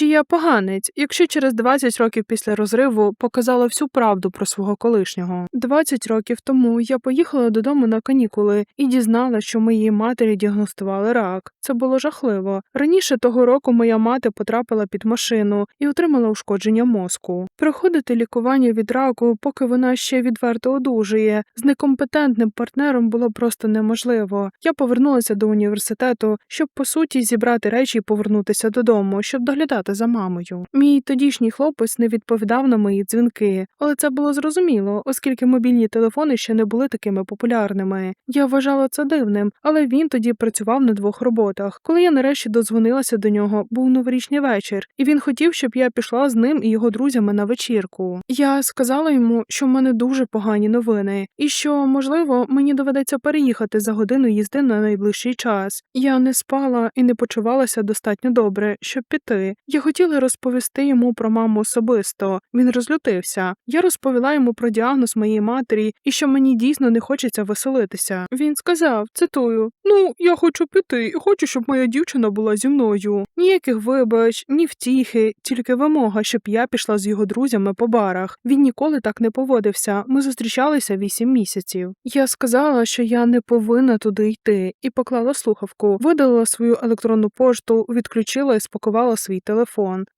Чи я поганець, якщо через 20 років після розриву показала всю правду про свого колишнього? 20 років тому я поїхала додому на канікули і дізналася, що моїй матері діагностували рак. Це було жахливо. Раніше того року моя мати потрапила під машину і отримала ушкодження мозку. Проходити лікування від раку, поки вона ще відверто одужує, з некомпетентним партнером було просто неможливо. Я повернулася до університету, щоб по суті зібрати речі і повернутися додому, щоб доглядати за мамою. Мій тодішній хлопець не відповідав на мої дзвінки, але це було зрозуміло, оскільки мобільні телефони ще не були такими популярними. Я вважала це дивним, але він тоді працював на двох роботах. Коли я нарешті додзвонилася до нього, був новорічний вечір, і він хотів, щоб я пішла з ним і його друзями на вечірку. Я сказала йому, що в мене дуже погані новини, і що, можливо, мені доведеться переїхати за годину їзди на найближчий час. Я не спала і не почувалася достатньо добре, щоб піти. Я хотіла розповісти йому про маму особисто. Він розлютився. Я розповіла йому про діагноз моєї матері і що мені дійсно не хочеться веселитися. Він сказав, цитую: Ну, я хочу піти і хочу, щоб моя дівчина була зі мною. Ніяких вибач, ні втіхи, тільки вимога, щоб я пішла з його друзями по барах. Він ніколи так не поводився. Ми зустрічалися вісім місяців. Я сказала, що я не повинна туди йти, і поклала слухавку, видалила свою електронну пошту, відключила і спакувала свій телефон.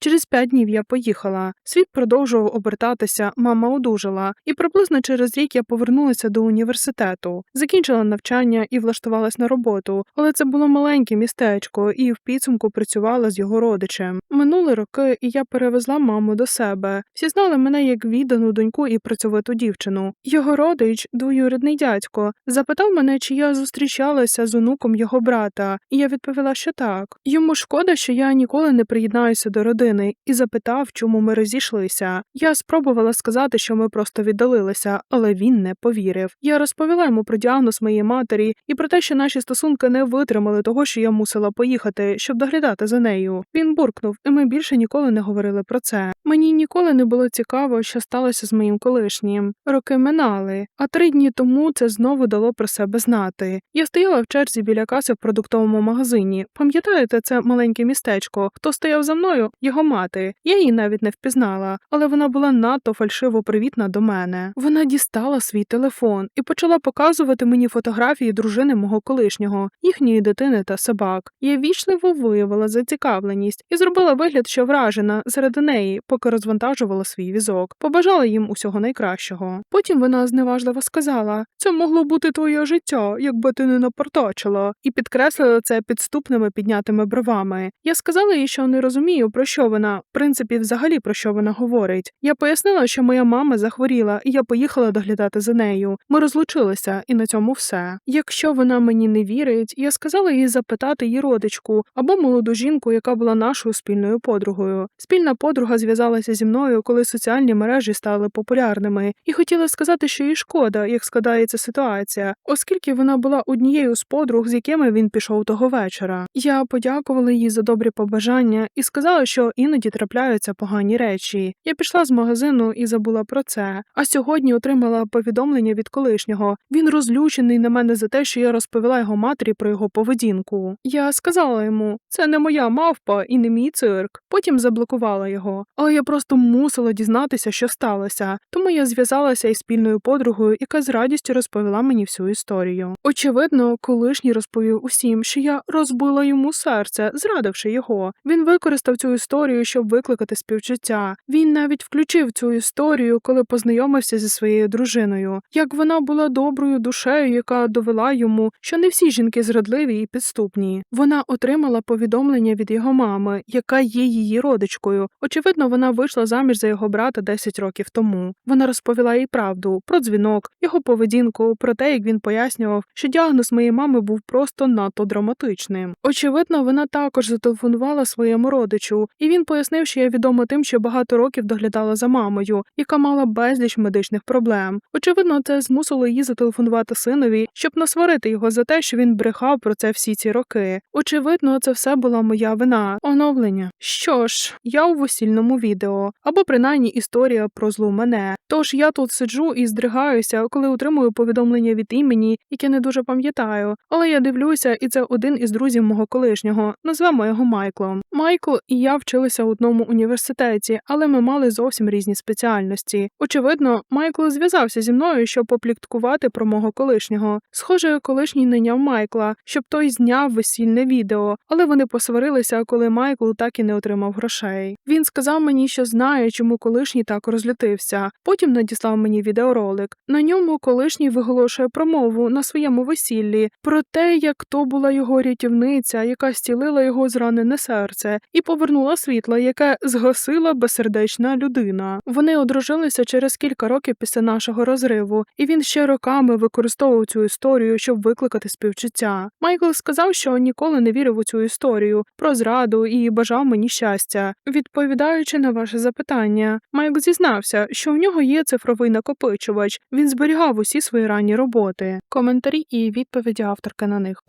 Через п'ять днів я поїхала. Світ продовжував обертатися, мама одужала, і приблизно через рік я повернулася до університету, закінчила навчання і влаштувалась на роботу, але це було маленьке містечко, і в підсумку працювала з його родичем. Минули роки, і я перевезла маму до себе. Всі знали мене як віддану доньку і працьовиту дівчину. Його родич, двоюрідний дядько, запитав мене, чи я зустрічалася з онуком його брата, і я відповіла, що так. Йому шкода, що я ніколи не приєднаюся до родини, і запитав, чому ми розійшлися. Я спробувала сказати, що ми просто віддалилися, але він не повірив. Я розповіла йому про діагноз моєї матері і про те, що наші стосунки не витримали того, що я мусила поїхати, щоб доглядати за нею. Він буркнув, і ми більше ніколи не говорили про це. Мені ніколи не було цікаво, що сталося з моїм колишнім. Роки минали, а три дні тому це знову дало про себе знати. Я стояла в черзі біля каси в продуктовому магазині. Пам'ятаєте, це маленьке містечко? Хто стояв за мною? Його мати. Я її навіть не впізнала, але вона була надто фальшиво привітна до мене. Вона дістала свій телефон і почала показувати мені фотографії дружини мого колишнього, їхньої дитини та собак. Я вічливо виявила зацікавленість і зробила вигляд, що вражена заради неї, поки розвантажувала свій візок. Побажала їм усього найкращого. Потім вона зневажливо сказала: це могло бути твоє життя, якби ти не напортачила, і підкреслила це підступними піднятими бровами. Я сказала їй, що не розумію, про що вона, в принципі, взагалі про що вона говорить. Я пояснила, що моя мама захворіла, і я поїхала доглядати за нею. Ми розлучилися, і на цьому все. Якщо вона мені не вірить, я сказала їй запитати її родичку або молоду жінку, яка була нашою спільною подругою. Спільна подруга зв'язалася зі мною, коли соціальні мережі стали популярними, і хотіла сказати, що їй шкода, як складається ситуація, оскільки вона була однією з подруг, з якими він пішов того вечора. Я подякувала їй за добрі побажання і сказала, що іноді трапляються погані речі. Я пішла з магазину і забула про це. А сьогодні отримала повідомлення від колишнього. Він розлючений на мене за те, що я розповіла його матері про його поведінку. Я сказала йому, це не моя мавпа і не мій цирк. Потім заблокувала його. Але я просто мусила дізнатися, що сталося. Тому я зв'язалася із спільною подругою, яка з радістю розповіла мені всю історію. Очевидно, колишній розповів усім, що я розбила йому серце, зрадивши його. Він використав цю історію, щоб викликати співчуття. Він навіть включив цю історію, коли познайомився зі своєю дружиною. Як вона була доброю душею, яка довела йому, що не всі жінки зрадливі і підступні. Вона отримала повідомлення від його мами, яка є її родичкою. Очевидно, вона вийшла заміж за його брата 10 років тому. Вона розповіла їй правду про дзвінок, його поведінку, про те, як він пояснював, що діагноз моєї мами був просто надто драматичним. Очевидно, вона також зателефонувала своєму родичу, і він пояснив, що я відома тим, що багато років доглядала за мамою, яка мала безліч медичних проблем. Очевидно, це змусило її зателефонувати синові, щоб насварити його за те, що він брехав про це всі ці роки. Очевидно, це все була моя вина. Оновлення. Що ж, я у весільному віці. Відео, або принаймні історія про злу мене. Тож я тут сиджу і здригаюся, коли отримую повідомлення від імені, яке не дуже пам'ятаю. Але я дивлюся, і це один із друзів мого колишнього. Назвемо його Майклом. Майкл і я вчилися в одному університеті, але ми мали зовсім різні спеціальності. Очевидно, Майкл зв'язався зі мною, щоб попліткувати про мого колишнього. Схоже, колишній найняв Майкла, щоб той зняв весільне відео, але вони посварилися, коли Майкл так і не отримав грошей. Він сказав мені, що знає, чому колишній так розлютився. Потім надіслав мені відеоролик. На ньому колишній виголошує промову на своєму весіллі про те, як то була його рятівниця, яка зцілила його зранене серце, і повернула світло, яке згасила безсердечна людина. Вони одружилися через кілька років після нашого розриву, і він ще роками використовував цю історію, щоб викликати співчуття. Майкл сказав, що ніколи не вірив у цю історію про зраду і бажав мені щастя. Відповідаючи на ваше запитання, Майк зізнався, що в нього є цифровий накопичувач. Він зберігав усі свої ранні роботи, коментарі і відповіді авторки на них.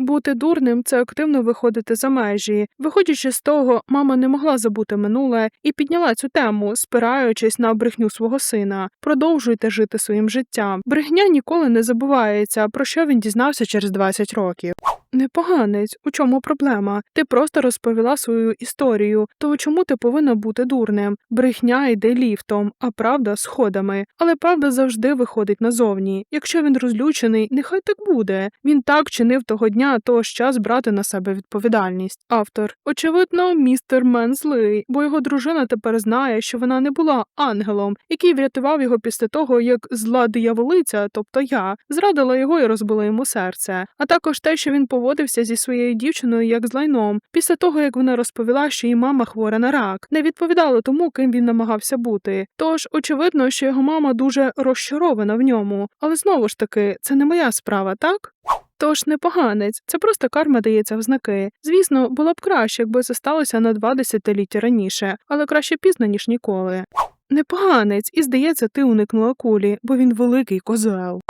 Бути дурним це активно виходити за межі. Виходячи з того, мама не могла забути минуле і підняла цю тему, спираючись на брехню свого сина. Продовжуйте жити своїм життям. Брехня ніколи не забувається, про що він дізнався через 20 років. Непоганець, у чому проблема? Ти просто розповіла свою історію, то чому ти повинна бути дурним? Брехня йде ліфтом, а правда сходами. Але правда завжди виходить назовні. Якщо він розлючений, нехай так буде. Він так чинив того дня, то час брати на себе відповідальність. Автор, очевидно, містер Мен злий, бо його дружина тепер знає, що вона не була ангелом, який врятував його після того, як зла дияволиця, тобто я, зрадила його і розбила йому серце. А також те, що він поводився зі своєю дівчиною як з лайном, після того як вона розповіла, що її мама хвора на рак, не відповідало тому, ким він намагався бути. Тож, очевидно, що його мама дуже розчарована в ньому, але знову ж таки, це не моя справа, так? Тож не поганець, це просто карма дається в знаки. Звісно, було б краще, якби це сталося на два десятиліття раніше, але краще пізно, ніж ніколи. Непоганець, і здається, ти уникнула кулі, бо він великий козел.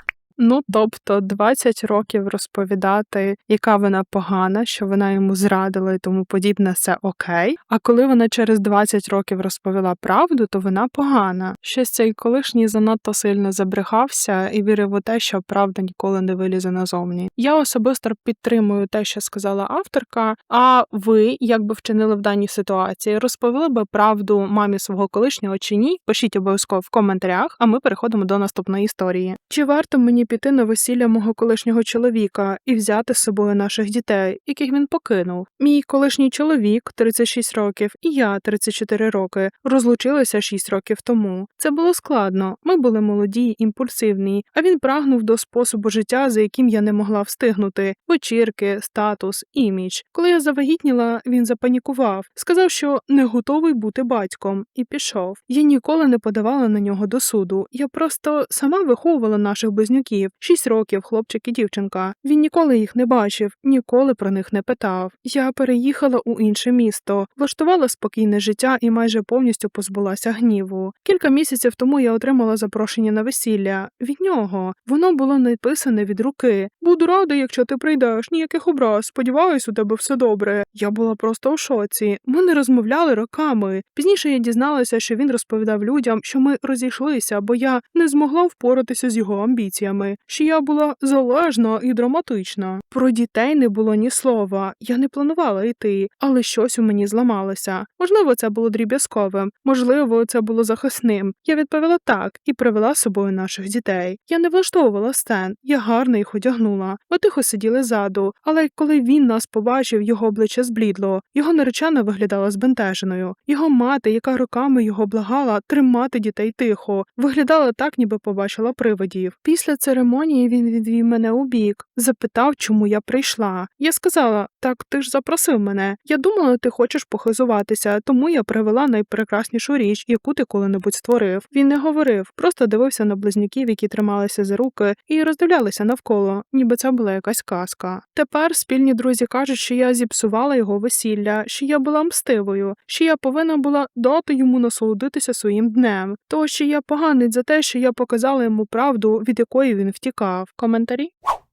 Ну, тобто 20 років розповідати, яка вона погана, що вона йому зрадила і тому подібне, це окей. А коли вона через 20 років розповіла правду, то вона погана. Щось цей колишній занадто сильно забрехався і вірив у те, що правда ніколи не вилізе назовні. Я особисто підтримую те, що сказала авторка. А ви, як би вчинили в даній ситуації, розповіли би правду мамі свого колишнього чи ні? Пишіть обов'язково в коментарях, а ми переходимо до наступної історії. Чи варто мені піти на весілля мого колишнього чоловіка і взяти з собою наших дітей, яких він покинув? Мій колишній чоловік, 36 років, і я, 34 роки, розлучилися 6 років тому. Це було складно. Ми були молоді, імпульсивні, а він прагнув до способу життя, за яким я не могла встигнути: вечірки, статус, імідж. Коли я завагітніла, він запанікував, сказав, що не готовий бути батьком, і пішов. Я ніколи не подавала на нього до суду. Я просто сама виховувала наших близнюків. Шість років, хлопчик і дівчинка. Він ніколи їх не бачив, ніколи про них не питав. Я переїхала у інше місто, влаштувала спокійне життя і майже повністю позбулася гніву. Кілька місяців тому я отримала запрошення на весілля від нього. Воно було написане від руки. Буду рада, якщо ти прийдеш, ніяких образ. Сподіваюсь, у тебе все добре. Я була просто у шоці. Ми не розмовляли роками. Пізніше я дізналася, що він розповідав людям, що ми розійшлися, бо я не змогла впоратися з його амбіціями, що я була залежна і драматична. Про дітей не було ні слова. Я не планувала йти, але щось у мені зламалося. Можливо, це було дріб'язковим, можливо, це було захисним. Я відповіла так і привела з собою наших дітей. Я не влаштовувала сцен, я гарно їх одягнула. Ми тихо сиділи ззаду, але коли він нас побачив, його обличчя зблідло. Його наречена виглядала збентеженою. Його мати, яка роками його благала тримати дітей тихо, виглядала так, ніби побачила привидів. Після церемонії він відвів мене у бік, запитав, чому я прийшла. Я сказала: так ти ж запросив мене. Я думала, ти хочеш похизуватися, тому я привела найпрекраснішу річ, яку ти коли-небудь створив. Він не говорив, просто дивився на близнюків, які трималися за руки, і роздивлялися навколо, ніби це була якась казка. Тепер спільні друзі кажуть, що я зіпсувала його весілля, що я була мстивою, що я повинна була дати йому насолодитися своїм днем, то що я поганець за те, що я показала йому правду, від якої він втікав. Коментарі.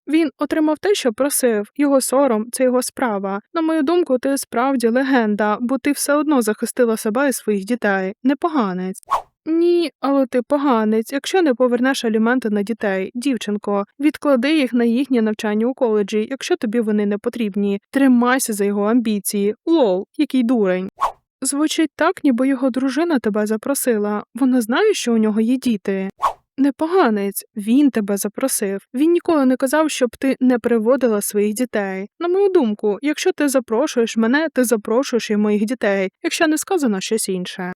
Він отримав те, що просив. Його сором це його справа. На мою думку, ти справді легенда, бо ти все одно захистила себе і своїх дітей. Непоганець. Ні, але ти поганець, якщо не повернеш аліменти на дітей, дівчинко, відклади їх на їхнє навчання у коледжі, якщо тобі вони не потрібні. Тримайся за його амбіції. Лол, який дурень. Звучить так, ніби його дружина тебе запросила. Вона знає, що у нього є діти. Непоганець, він тебе запросив. Він ніколи не казав, щоб ти не приводила своїх дітей. На мою думку, якщо ти запрошуєш мене, ти запрошуєш і моїх дітей, якщо не сказано щось інше.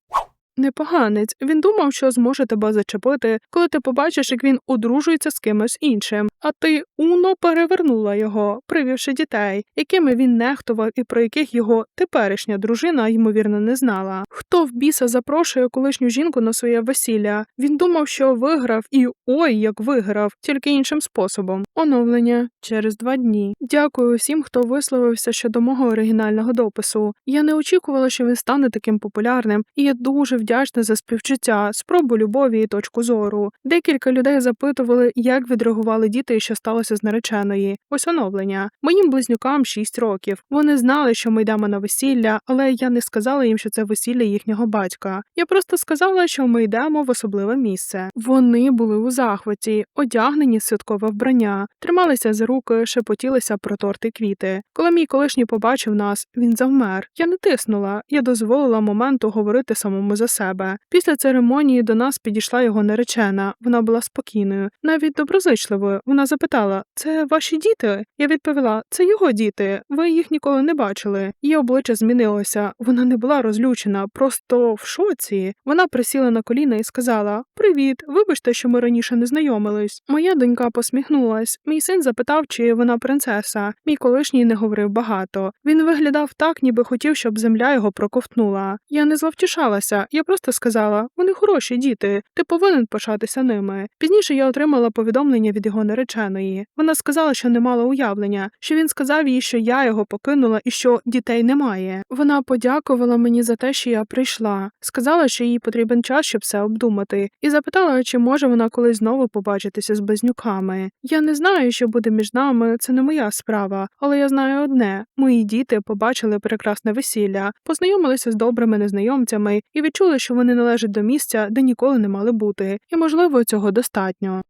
Непоганець, він думав, що зможе тебе зачепити, коли ти побачиш, як він одружується з кимось іншим, а ти уно перевернула його, привівши дітей, якими він нехтував і про яких його теперішня дружина, ймовірно, не знала. Хто в біса запрошує колишню жінку на своє весілля? Він думав, що виграв, і ой, як виграв, тільки іншим способом. Оновлення через два дні. Дякую всім, хто висловився щодо мого оригінального допису. Я не очікувала, що він стане таким популярним, і я дуже вдячна за співчуття, спробу любові і точку зору. Декілька людей запитували, як відреагували діти що сталося з нареченої. Ось оновлення. Моїм близнюкам 6 років. Вони знали, що ми йдемо на весілля, але я не сказала їм, що це весілля їхнього батька. Я просто сказала, що ми йдемо в особливе місце. Вони були у захваті, одягнені святкове вбрання, трималися за руки, шепотілися про торти квіти. Коли мій колишній побачив нас, він завмер. Я не тиснула, я дозволила моменту говорити самому за себе. Після церемонії до нас підійшла його наречена. Вона була спокійною, навіть доброзичливою. Вона запитала: Це ваші діти? Я відповіла: Це його діти. Ви їх ніколи не бачили. Її обличчя змінилося. Вона не була розлючена, просто в шоці. Вона присіла на коліна і сказала: Привіт, вибачте, що ми раніше не знайомились. Моя донька посміхнулась. Мій син запитав, чи вона принцеса. Мій колишній не говорив багато. Він виглядав так, ніби хотів, щоб земля його проковтнула. Я не зловтішалася. Я просто сказала: вони хороші діти, ти повинен пишатися ними. Пізніше я отримала повідомлення від його нареченої. Вона сказала, що не мала уявлення, що він сказав їй, що я його покинула і що дітей немає. Вона подякувала мені за те, що я прийшла. Сказала, що їй потрібен час, щоб все обдумати, і запитала, чи може вона колись знову побачитися з близнюками. Я не знаю, що буде між нами, це не моя справа, але я знаю одне: мої діти побачили прекрасне весілля, познайомилися з добрими незнайомцями і відчули, що вони належать до місця, де ніколи не мали бути, і можливо цього достатньо.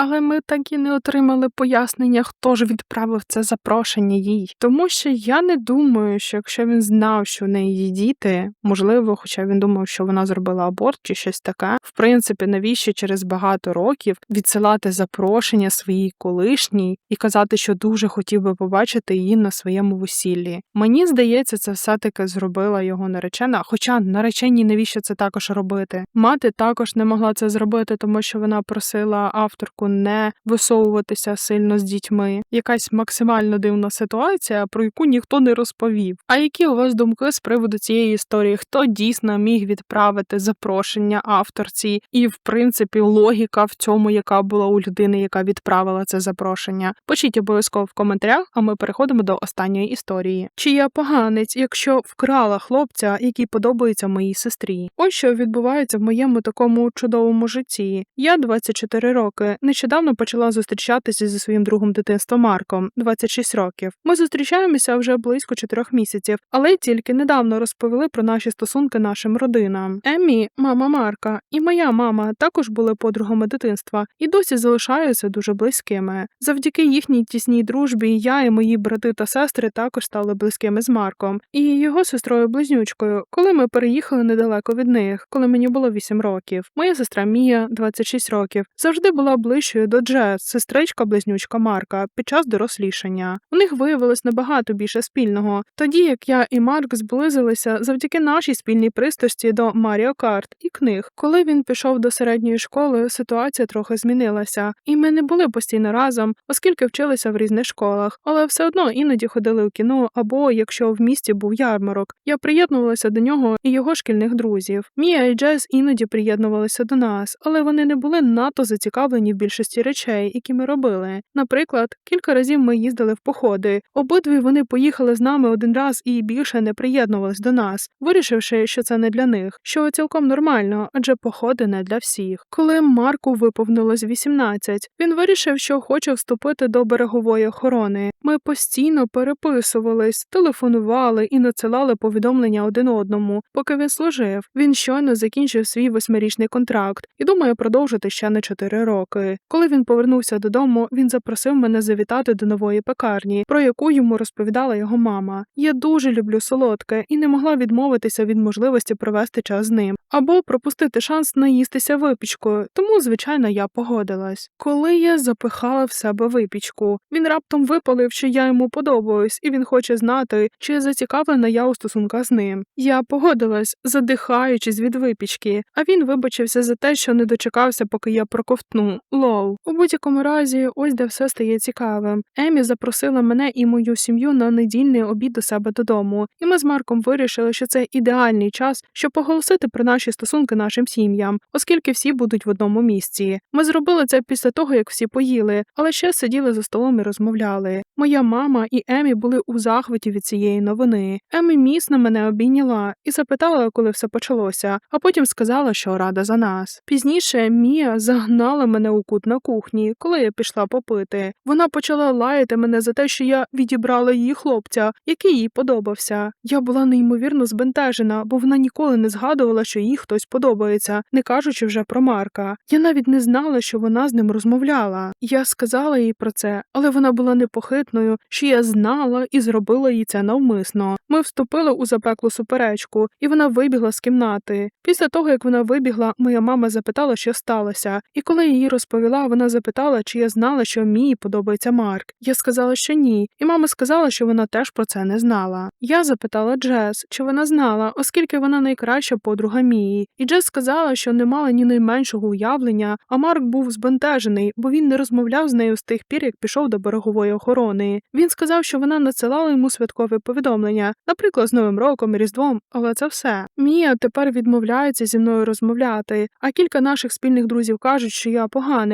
Але ми так і не отримали пояснення, хто ж відправив це запрошення їй. Тому що я не думаю, що якщо він знав, що в неї діти, можливо, хоча він думав, що вона зробила аборт чи щось таке. В принципі, навіщо через багато років відсилати запрошення своїй колишній і казати, що дуже хотів би побачити її на своєму весіллі. Мені здається, це все-таки зробила його наречена. Хоча нареченій навіщо це також робити? Мати також не могла це зробити, тому що вона просила авторку не висовуватися сильно з дітьми. Якась максимально дивна ситуація, про яку ніхто не розповів. А які у вас думки з приводу цієї історії? Хто дійсно міг відправити запрошення авторці, і в принципі логіка в цьому, яка була у людини, яка відправила це запрошення? Пишіть обов'язково в коментарях, а ми переходимо до останньої історії. Чи я поганець, якщо вкрала хлопця, який подобається моїй сестрі? Ось що відбувається в моєму такому чудовому житті. Я 24 роки. Нещодавно почала зустрічатися зі своїм другом дитинства Марком, 26 років. Ми зустрічаємося вже близько 4 місяців, але тільки недавно розповіли про наші стосунки нашим родинам. Еммі, мама Марка, і моя мама також були подругами дитинства і досі залишаються дуже близькими. Завдяки їхній тісній дружбі я і мої брати та сестри також стали близькими з Марком і його сестрою близнючкою, коли ми переїхали недалеко від них, коли мені було 8 років. Моя сестра Мія, 26 років, завжди була ближчою до Джес, сестричка близнючка Марка, під час дорослішання. У них виявилось набагато більше спільного. Тоді як я і Марк зблизилися завдяки нашій спільній пристрасті до Маріо Карт і книг. Коли він пішов до середньої школи, ситуація трохи змінилася, і ми не були постійно разом, оскільки вчилися в різних школах, але все одно іноді ходили у кіно або якщо в місті був ярмарок. Я приєднувалася до нього і його шкільних друзів. Мія і Джес іноді приєднувалися до нас, але вони не були надто зацікавлені в більшості речей, які ми робили. Наприклад, кілька разів ми їздили в походи. Обидві вони поїхали з нами один раз і більше не приєднувались до нас, вирішивши, що це не для них, що цілком нормально, адже походи не для всіх. Коли Марку виповнилось 18, він вирішив, що хоче вступити до берегової охорони. Ми постійно переписувались, телефонували і надсилали повідомлення один одному, поки він служив. Він щойно закінчив свій восьмирічний контракт і думає продовжити ще на 4 роки. Коли він повернувся додому, він запросив мене завітати до нової пекарні, про яку йому розповідала його мама. Я дуже люблю солодке і не могла відмовитися від можливості провести час з ним або пропустити шанс наїстися випічкою, тому, звичайно, я погодилась. Коли я запихала в себе випічку, він раптом випалив, що я йому подобаюсь, і він хоче знати, чи зацікавлена я у стосунках з ним. Я погодилась, задихаючись від випічки, а він вибачився за те, що не дочекався, поки я проковтну. Лол. У будь-якому разі, ось де все стає цікавим. Емі запросила мене і мою сім'ю на недільний обід до себе додому, і ми з Марком вирішили, що це ідеальний час, щоб оголосити про наші стосунки нашим сім'ям, оскільки всі будуть в одному місці. Ми зробили це після того, як всі поїли, але ще сиділи за столом і розмовляли. Моя мама і Емі були у захваті від цієї новини. Емі міцно мене обійняла і запитала, коли все почалося, а потім сказала, що рада за нас. Пізніше Мія загнала мене у кут на кухні, коли я пішла попити. Вона почала лаяти мене за те, що я відібрала її хлопця, який їй подобався. Я була неймовірно збентежена, бо вона ніколи не згадувала, що їй хтось подобається, не кажучи вже про Марка. Я навіть не знала, що вона з ним розмовляла. Я сказала їй про це, але вона була непохитною, що я знала і зробила їй це навмисно. Ми вступили у запеклу суперечку, і вона вибігла з кімнати. Після того, як вона вибігла, моя мама запитала, що сталося, і коли я їй розповіла, вона запитала, чи я знала, що Мії подобається Марк. Я сказала, що ні, і мама сказала, що вона теж про це не знала. Я запитала Джес, чи вона знала, оскільки вона найкраща подруга Мії, і Джес сказала, що не мала ні найменшого уявлення, а Марк був збентежений, бо він не розмовляв з нею з тих пір, як пішов до берегової охорони. Він сказав, що вона надсилала йому святкові повідомлення, наприклад, з Новим роком і Різдвом, але це все. Мія тепер відмовляється зі мною розмовляти, а кілька наших спільних друзів кажуть, що я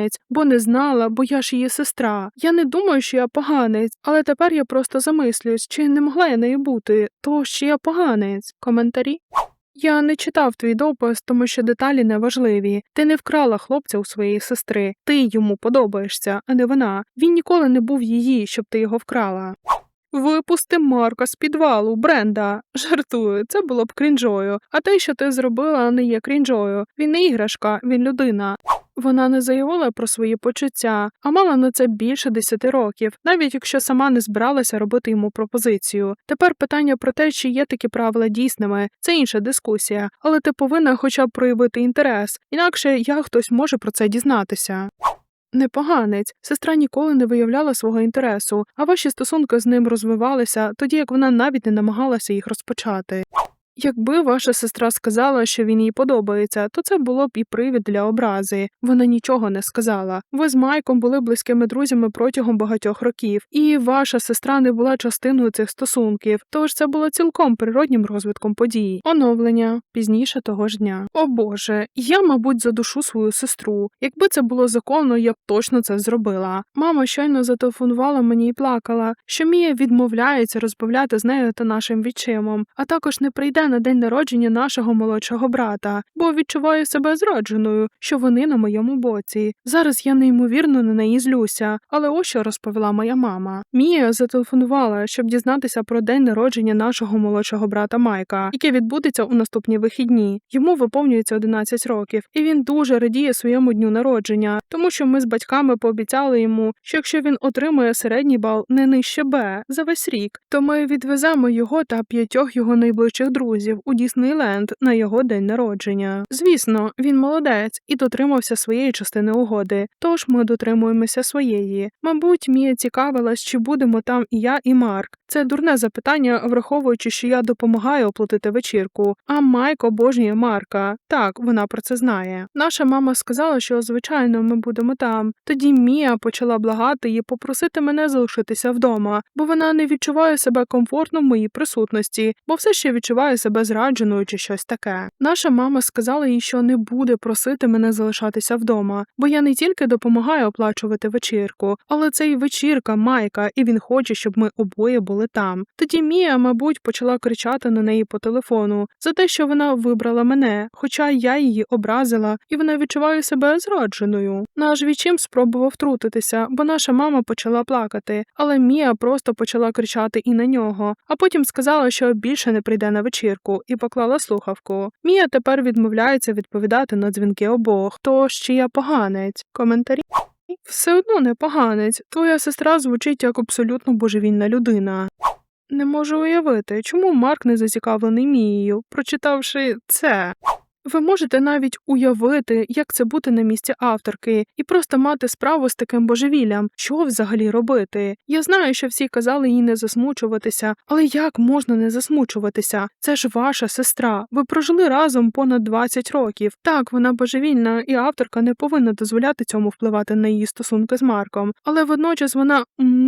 поганець, бо не знала, бо я ж її сестра. Я не думаю, що я поганець, але тепер я просто замислююсь, чи не могла я нею бути, то що я поганець. Коментарі. Я не читав твій допис, тому що деталі не важливі. Ти не вкрала хлопця у своєї сестри. Ти йому подобаєшся, а не вона. Він ніколи не був її, щоб ти його вкрала. Випусти Марка з підвалу, Бренда. Жартую, це було б крінжою. А те, що ти зробила, не є крінжою. Він не іграшка, він людина. Вона не заявила про свої почуття, а мала на це більше десяти років, навіть якщо сама не збиралася робити йому пропозицію. Тепер питання про те, чи є такі правила дійсними, це інша дискусія, але ти повинна хоча б проявити інтерес, інакше як хтось може про це дізнатися. Непоганець, сестра ніколи не виявляла свого інтересу, а ваші стосунки з ним розвивалися, тоді як вона навіть не намагалася їх розпочати. Якби ваша сестра сказала, що він їй подобається, то це було б і привід для образи. Вона нічого не сказала. Ви з Майком були близькими друзями протягом багатьох років, і ваша сестра не була частиною цих стосунків, тож це було цілком природнім розвитком подій. Оновлення пізніше того ж дня. О Боже, я, мабуть, задушу свою сестру. Якби це було законно, я б точно це зробила. Мама щойно зателефонувала мені і плакала, що Мія відмовляється розмовляти з нею та нашим відчимом, а також не прийде на день народження нашого молодшого брата, бо відчуваю себе зрадженою, що вони на моєму боці. Зараз я неймовірно на неї злюся, але ось що розповіла моя мама. Мія зателефонувала, щоб дізнатися про день народження нашого молодшого брата Майка, яке відбудеться у наступні вихідні. Йому виповнюється 11 років, і він дуже радіє своєму дню народження, тому що ми з батьками пообіцяли йому, що якщо він отримує середній бал не нижче Б за весь рік, то ми відвеземо його та п'ятьох його найближчих друзів у Діснейленд на його день народження. Звісно, він молодець і дотримався своєї частини угоди, тож ми дотримуємося своєї. Мабуть, Мія цікавилась, чи будемо там і я, і Марк. Це дурне запитання, враховуючи, що я допомагаю оплатити вечірку. А Майк обожнює Марка. Так, вона про це знає. Наша мама сказала, що звичайно ми будемо там. Тоді Мія почала благати і попросити мене залишитися вдома, бо вона не відчуває себе комфортно в моїй присутності, бо все ще відчуває себе зрадженою чи щось таке. Наша мама сказала їй, що не буде просити мене залишатися вдома, бо я не тільки допомагаю оплачувати вечірку, але це і вечірка Майка, і він хоче, щоб ми обоє були там. Тоді Мія, мабуть, почала кричати на неї по телефону за те, що вона вибрала мене, хоча я її образила, і вона відчуває себе зрадженою. Наш відчим спробував втрутитися, бо наша мама почала плакати, але Мія просто почала кричати і на нього, а потім сказала, що більше не прийде на вечірку, і поклала слухавку. Мія тепер відмовляється відповідати на дзвінки обох. Тож чи я поганець? Коментарі. Все одно не поганець. Твоя сестра звучить як абсолютно божевільна людина. Не можу уявити, чому Марк не зацікавлений Мією, прочитавши це. Ви можете навіть уявити, як це бути на місці авторки, і просто мати справу з таким божевіллям, що взагалі робити. Я знаю, що всі казали їй не засмучуватися, але як можна не засмучуватися? Це ж ваша сестра. Ви прожили разом понад 20 років. Так, вона божевільна, і авторка не повинна дозволяти цьому впливати на її стосунки з Марком, але водночас вона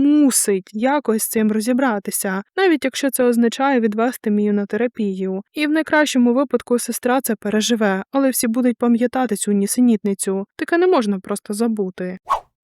мусить якось з цим розібратися, навіть якщо це означає відвести Мію на терапію. І в найкращому випадку сестра це переживе але всі будуть пам'ятати цю нісенітницю. Таке не можна просто забути.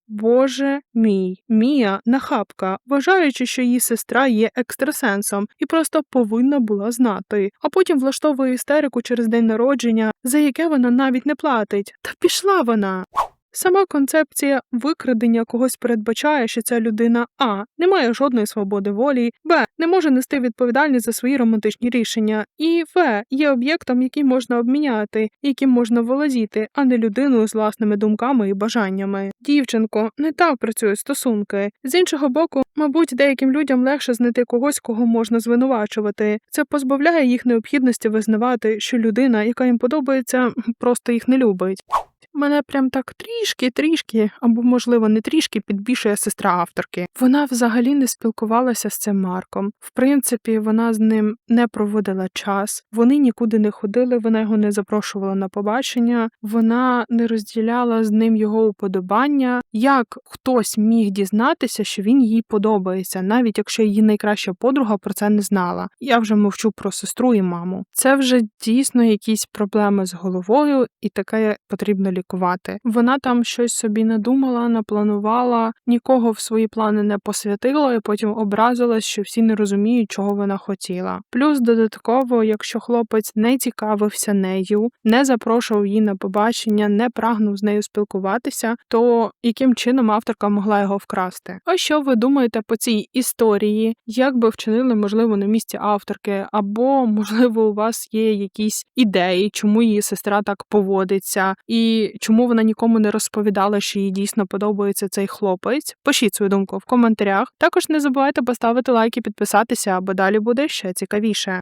Боже мій, Мія нахабка, вважаючи, що її сестра є екстрасенсом і просто повинна була знати, а потім влаштовує істерику через день народження, за яке вона навіть не платить. Та пішла вона. Сама концепція викрадення когось передбачає, що ця людина а не має жодної свободи волі, б не може нести відповідальність за свої романтичні рішення, і в є об'єктом, який можна обміняти, яким можна володіти, а не людиною з власними думками і бажаннями. Дівчинко, не так працюють стосунки. З іншого боку, мабуть, деяким людям легше знайти когось, кого можна звинувачувати. Це позбавляє їх необхідності визнавати, що людина, яка їм подобається, просто їх не любить. Мене прям так трішки, трішки, або, можливо, не трішки підбішує сестра авторки. Вона взагалі не спілкувалася з цим Марком. В принципі, вона з ним не проводила час, вони нікуди не ходили, вона його не запрошувала на побачення, вона не розділяла з ним його уподобання. Як хтось міг дізнатися, що він їй подобається, навіть якщо її найкраща подруга про це не знала. Я вже мовчу про сестру і маму. Це вже дійсно якісь проблеми з головою, і таке потрібно лікувати лікувати. Вона там щось собі надумала, напланувала, нікого в свої плани не посвятила, і потім образилась, що всі не розуміють, чого вона хотіла. Плюс додатково, якщо хлопець не цікавився нею, не запрошував її на побачення, не прагнув з нею спілкуватися, то яким чином авторка могла його вкрасти? А що ви думаєте по цій історії? Як би вчинили, можливо, на місці авторки, або можливо у вас є якісь ідеї, чому її сестра так поводиться, чому вона нікому не розповідала, що їй дійсно подобається цей хлопець. Пишіть свою думку в коментарях. Також не забувайте поставити лайк і підписатися, бо далі буде ще цікавіше.